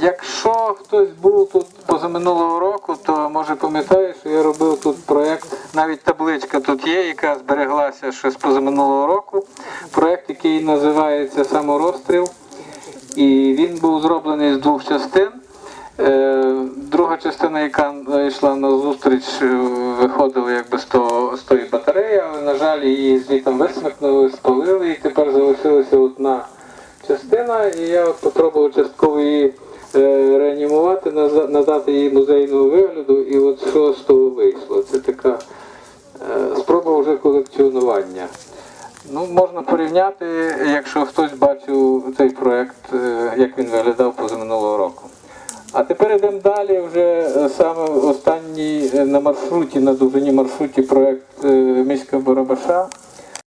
Якщо хтось був тут позаминулого року, то може пам'ятає, що я робив тут проєкт, навіть табличка тут є, яка збереглася ще з позаминулого року. Проєкт, який називається Саморозстріл. І він був зроблений з двох частин. Частина, яка йшла на зустріч, е, виходила якби з, того, з тої батареї, але, на жаль, її звітом висмикнули, спалили, і тепер залишилася одна частина. І я от попробував частково її е, реанімувати, надати їй музейного вигляду, і от що з того вийшло. Це така е, спроба вже колекціонування. Ну, можна порівняти, якщо хтось бачив цей проект, е, як він виглядав позаминулого року. А тепер йдемо далі. Вже е, саме останній е, на маршруті, на довжині маршруті проект е, міська Барабаша.